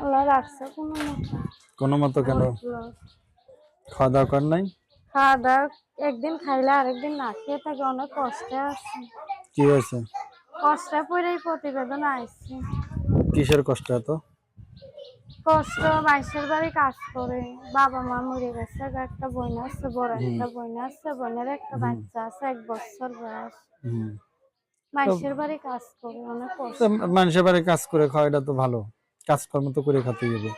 আল্লাহ রাখছে কোনো মতো কোনো মতো কেন? খাওয়া দাওয়া কর নাই? খাওয়া দাওয়া একদিন খাইলে আরেকদিন না খেয়ে থাকে অনেক কষ্টে আছে। কি হয়েছে? কষ্টে পড়েই প্রতিবেদন আইছে। কিসের কষ্ট এত? কষ্ট মাইসের বাড়ি কাজ করে বাবা মা মরে গেছে একটা বোন আছে বড় একটা বোন আছে বোনের একটা বাচ্চা আছে এক বছর বয়স। মাইসের বাড়ি কাজ করে অনেক কষ্ট। মানুষের বাড়ি কাজ করে খাওয়া এটা তো ভালো। কাজকর্ম তো করে খাতে হবে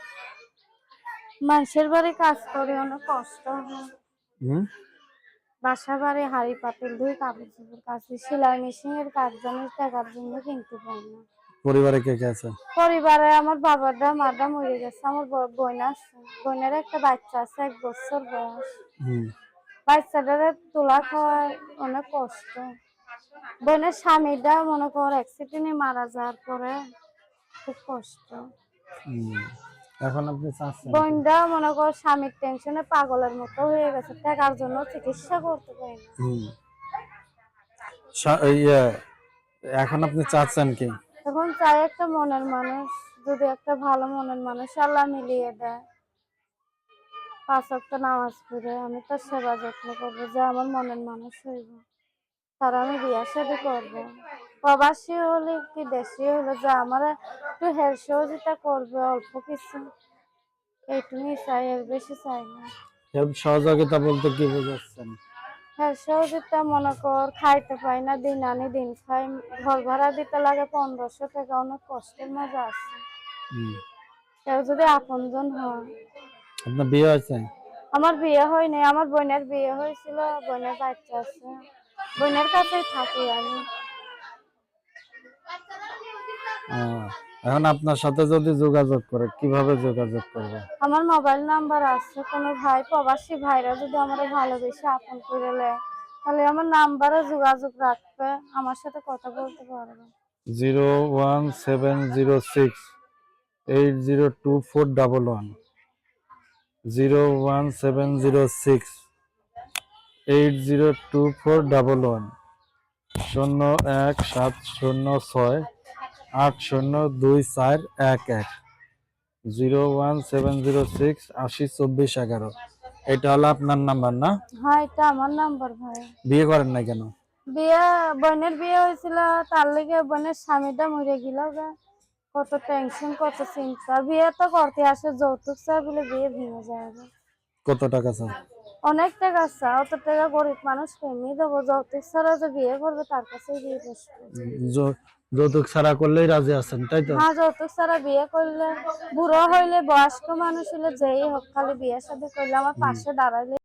মানুষের বাড়ি কাজ করে অনেক কষ্ট হয়। হুম? বাসা বাড়ি হাড়ি পাতিল কাপড় চোপড় কাছে সেলাই মেশিনের কাজ জানিস টাকার জন্য কিনতে পারি না। পরিবারে কে কে আছে? পরিবারে আমার মাটা মরে গেছে আমার বোন আছে। বোনের একটা বাচ্চা আছে এক বছর বয়স। বাচ্চাটারে তোলা খাওয়া অনেক কষ্ট। বোনের স্বামীটা মনে কর অ্যাক্সিডেন্টে মারা যাওয়ার পরে খুব কষ্ট। এখন আপনি চাচ্ছেন বোনটা মনে কর স্বামীর টেনশনে পাগলের মতো হয়ে গেছে টাকার জন্য চিকিৎসা করতে পারি না। এখন আপনি চাচ্ছেন কি? এখন চাই একটা মনের মানুষ যদি একটা ভালো মনের মানুষ আল্লাহ মিলিয়ে দেয়। পাঁচ ওয়াক্ত নামাজ পড়ে আমি তো সেবা যত্ন করব যে আমার মনের মানুষ হইব। তারা আমি বিয়া শাদি করব। প্রবাসী হলে কি দেশি হলে? যে আমার একটু হেল্প সহযোগিতা করবে অল্প কিছু। এইটুকুই চাই এর বেশি চাই না। হেল্প সহযোগিতা বলতে কি বোঝাচ্ছেন? হ্যাঁ সহযোগিতা মনে কর খাইতে পাই না দিন আনি দিন খাই। ঘর ভাড়া দিতে লাগে পনেরোশো টাকা অনেক কষ্টের মজা আছে। কেউ যদি আপনজন হয়। আপনার বিয়ে হয়েছে? আমার বিয়ে হয়নি আমার বোনের বিয়ে হয়েছিল বোনের বাচ্চা আছে। বোনের কাছেই থাকি আমি। এখন আপনার সাথে যদি যোগাযোগ করে কীভাবে যোগাযোগ করবে? আমার মোবাইল নাম্বার আছে কোনো ভাই প্রবাসী ভাইরা যদি আমার ভালোবেসে আপন করে নেয় তাহলে আমার নাম্বারে যোগাযোগ রাখবে আমার সাথে কথা বলতে পারবে। Zero one seven zero six eight zero two four double one. Zero one seven zero six eight zero two four double one. শূন্য এক সাত শূন্য ছয় আট শূন্য দুই চার এক এক। Zero one seven zero six আশি চব্বিশ এগারো। এটা হলো আপনার নাম্বার না? হ্যাঁ এটা আমার নাম্বার ভাই। বিয়ে করেন না কেন? বিয়ে বোনের বিয়ে হয়েছিল তার লেগে বোনের স্বামীটা মরে গেল। কত টেনশন কত চিন্তা। বিয়ে তো করতে আসে যৌতুক চাই বলে বিয়ে ভেঙে যায় কত টাকা চাও? অনেক টাকা আছে অত টাকা গরিব মানুষ কেমনি দেবো? যৌতুক ছাড়া যে বিয়ে করবে তার কাছে বিয়ে বসবে যৌতুক ছাড়া করলেই রাজি আছেন তাই তো? হ্যাঁ যৌতুক ছাড়া বিয়ে করলে বুড়ো হইলে বয়স্ক মানুষ হইলে যেই হোক খালি বিয়ে সাথে করলে আমার পাশে দাঁড়াইলে